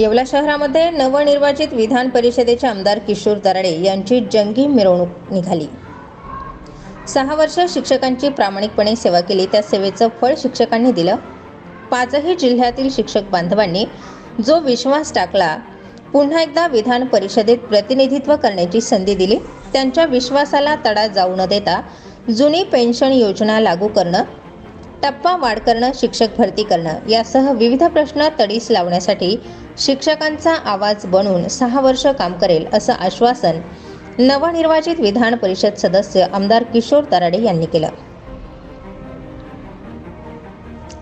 येवला शहरामध्ये नवनिर्वाचित विधान परिषदेचे आमदार किशोर दराडे यांची जंगी मिरवणूक निघाली. सहा वर्ष शिक्षकांची प्रामाणिकपणे सेवा केली. त्या सेवेचं फळ शिक्षकांनी दिलं. पाचही जिल्ह्यातील शिक्षक बांधवांनी जो विश्वास टाकला पुन्हा एकदा विधान परिषदेत प्रतिनिधित्व करण्याची संधी दिली. त्यांच्या विश्वासाला तडा जाऊ न देता जुनी पेन्शन योजना लागू करणं टप्पा वाढ करणं शिक्षक भरती करणं यासह विविध प्रश्न तडीस लावण्यासाठी शिक्षकांचा आवाज बनून सहा वर्ष काम करेल असं आश्वासन नवनिर्वाचित विधान परिषद सदस्य आमदार किशोर तराडे यांनी केलं.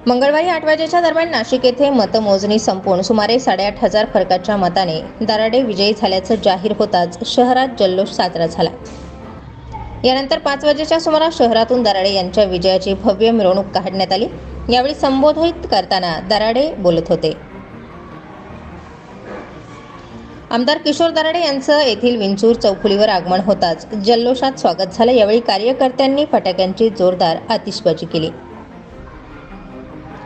मंगळवारी आठ वाजेच्या दरम्यान नाशिक येथे मतमोजणी संपून सुमारे साडेआठ हजार फरकाच्या मताने दराडे विजयी झाल्याचं जाहीर होताच शहरात जल्लोष साजरा झाला. यानंतर पाच वाजेच्या सुमारास शहरातून दराडे यांच्या विजयाची भव्य मिरवणूक काढण्यात आली. यावेळी संबोधित करताना दराडे बोलत होते. आमदार किशोर दराडे यांचं येथील विंचूर चौफुलीवर आगमन होताच जल्लोषात स्वागत झालं. यावेळी कार्यकर्त्यांनी फटाक्यांची जोरदार आतिषबाजी केली.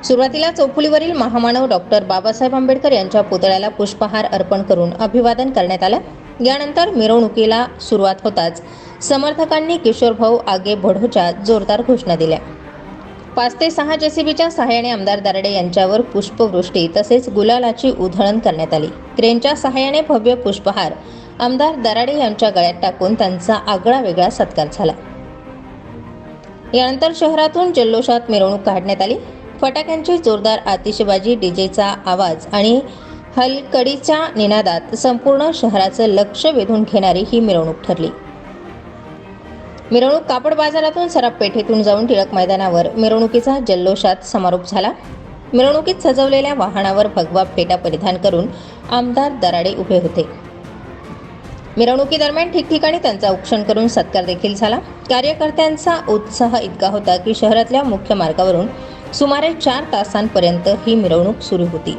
सुरुवातीला चौफुलीवरील महामानव डॉक्टर बाबासाहेब आंबेडकर यांच्या पुतळ्याला पुष्पहार अर्पण करून अभिवादन करण्यात आलं. यानंतर मिरवणुकीला सुरुवात होताच. समर्थकांनी किशोरभाऊ आगे बढोच्या जोरदार घोषणा दिल्या. पाच ते सहा जेसीबीच्या सहाय्याने आमदार दराडे यांच्यावर पुष्पवृष्टी तसेच गुलालाची उधळण करण्यात आली. क्रेनच्या सहाय्याने भव्य पुष्पहार आमदार दराडे यांच्या गळ्यात टाकून त्यांचा आगळा वेगळा सत्कार झाला. यानंतर शहरातून जल्लोषात मिरवणूक काढण्यात आली. फटाक्यांची जोरदार आतिषबाजी डीजेचा आवाज आणि हलकडीच्या निनादात संपूर्ण शहराचं लक्ष वेधून घेणारी ही मिरवणूक ठरली. मिरवणूक कापड बाजारातून सराफ पेठेतून जाऊन टिळक मैदानावर मिरवणुकीचा जल्लोषात समारोप झाला. मिरवणुकीत सजवलेल्या वाहनावर भगवा फेटा परिधान करून आमदार दराडे उभे होते. मिरवणुकीदरम्यान ठिकठिकाणी त्यांचा उक्षण करून सत्कार देखील झाला. कार्यकर्त्यांचा उत्साह इतका होता की शहरातल्या मुख्य मार्गावरून सुमारे चार तासांपर्यंत ही मिरवणूक सुरू होती.